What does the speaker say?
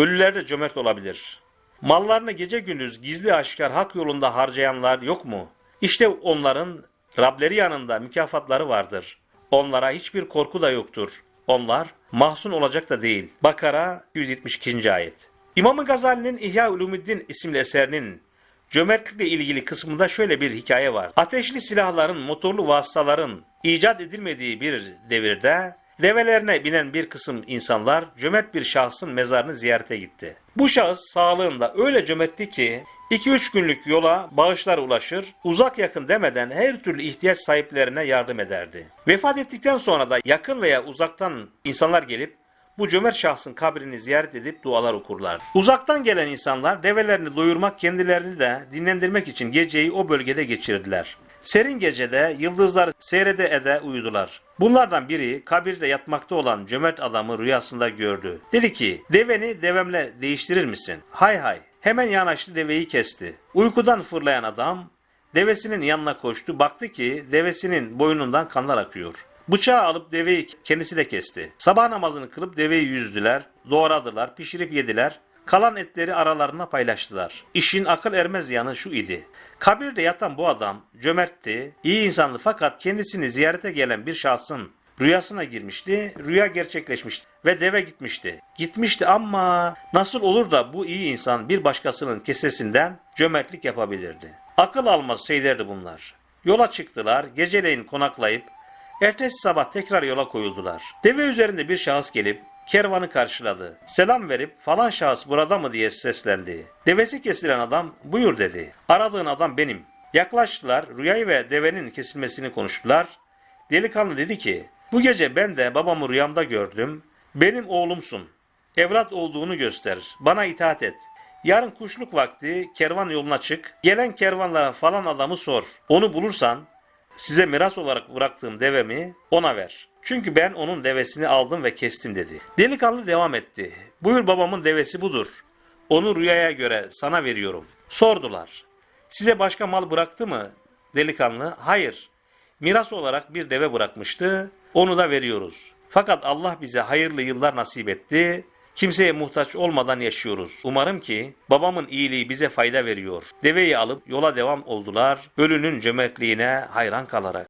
Ölüler de cömert olabilir. Mallarını gece gündüz gizli aşikar hak yolunda harcayanlar yok mu? İşte onların Rableri yanında mükafatları vardır. Onlara hiçbir korku da yoktur. Onlar mahzun olacak da değil. Bakara 172. ayet. İmam Gazali'nin İhya Ulumuddin isimli eserinin cömertlikle ilgili kısmında şöyle bir hikaye var. Ateşli silahların, motorlu vasıtaların icat edilmediği bir devirde develerine binen bir kısım insanlar cömert bir şahsın mezarını ziyarete gitti. Bu şahıs sağlığında öyle cömertti ki 2-3 günlük yola bağışlar ulaşır, uzak yakın demeden her türlü ihtiyaç sahiplerine yardım ederdi. Vefat ettikten sonra da yakın veya uzaktan insanlar gelip bu cömert şahsın kabrini ziyaret edip dualar okurlar. Uzaktan gelen insanlar develerini doyurmak kendilerini de dinlendirmek için geceyi o bölgede geçirdiler. Serin gecede yıldızlar seyrede ede uyudular. Bunlardan biri kabirde yatmakta olan cömert adamı rüyasında gördü. Dedi ki deveni devemle değiştirir misin? Hay hay. Hemen yanaştı deveyi kesti. Uykudan fırlayan adam devesinin yanına koştu. Baktı ki devesinin boynundan kanlar akıyor. Bıçağı alıp deveyi kendisi de kesti. Sabah namazını kılıp deveyi yüzdüler, doğradılar, pişirip yediler. Kalan etleri aralarına paylaştılar. İşin akıl ermez yanı şu idi. Kabirde yatan bu adam cömertti, iyi insandı fakat kendisini ziyarete gelen bir şahsın rüyasına girmişti, rüya gerçekleşmişti ve deve gitmişti. Gitmişti ama nasıl olur da bu iyi insan bir başkasının kesesinden cömertlik yapabilirdi? Akıl almaz şeylerdi bunlar. Yola çıktılar, geceleyin konaklayıp Ertesi sabah tekrar yola koyuldular. Deve üzerinde bir şahıs gelip kervanı karşıladı. Selam verip falan şahıs burada mı diye seslendi. Devesi kesilen adam buyur dedi. Aradığın adam benim. Yaklaştılar rüyayı ve devenin kesilmesini konuştular. Delikanlı dedi ki bu gece ben de babamı rüyamda gördüm. Benim oğlumsun. Evlat olduğunu göster. Bana itaat et. Yarın kuşluk vakti kervan yoluna çık. Gelen kervanlara falan adamı sor. Onu bulursan size miras olarak bıraktığım devemi ona ver. Çünkü ben onun devesini aldım ve kestim dedi. Delikanlı devam etti. Buyur babamın devesi budur. Onu rüyaya göre sana veriyorum. Sordular. Size başka mal bıraktı mı? Delikanlı hayır. Miras olarak bir deve bırakmıştı. Onu da veriyoruz. Fakat Allah bize hayırlı yıllar nasip etti. Kimseye muhtaç olmadan yaşıyoruz. Umarım ki babamın iyiliği bize fayda veriyor. Deveyi alıp yola devam oldular. Ölünün cömertliğine hayran kalarak.